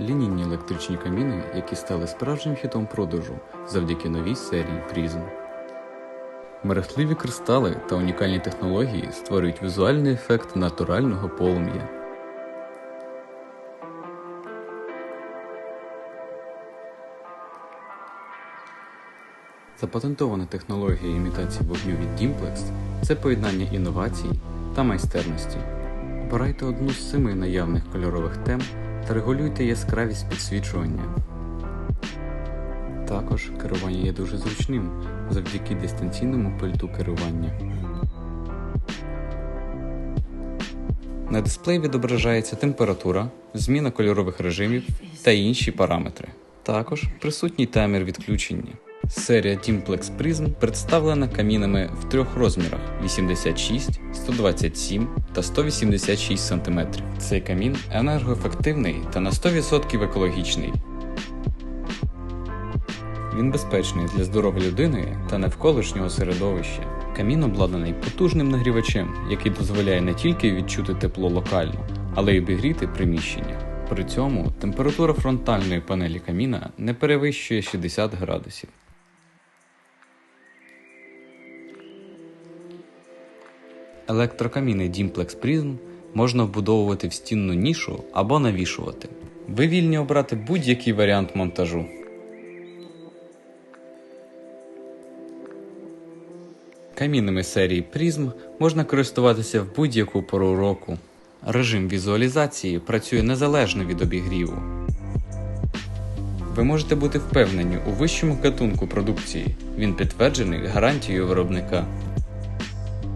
лінійні електричні каміни, які стали справжнім хітом продажу завдяки новій серії Prism. Мерехтливі кристали та унікальні технології створюють візуальний ефект натурального полум'я. Запатентована технологія імітації вогню від Dimplex – це поєднання інновацій та майстерності. Обирайте одну з семи наявних кольорових тем та регулюйте яскравість підсвічування. Також керування є дуже зручним завдяки дистанційному пульту керування. На дисплеї відображається температура, зміна кольорових режимів та інші параметри. Також присутній таймер відключення. Серія Dimplex Prism представлена камінами в трьох розмірах 86, 127 та 186 см. Цей камін енергоефективний та на 100% екологічний. Він безпечний для здоров'я людини та навколишнього середовища. Камін обладнаний потужним нагрівачем, який дозволяє не тільки відчути тепло локально, але й обігріти приміщення. При цьому температура фронтальної панелі каміна не перевищує 60 градусів. Електрокаміни Dimplex Prism можна вбудовувати в стінну нішу або навішувати. Ви вільні обрати будь-який варіант монтажу. Камінами серії Prism можна користуватися в будь-яку пору року. Режим візуалізації працює незалежно від обігріву. Ви можете бути впевнені у вищому гатунку продукції. Він підтверджений гарантією виробника.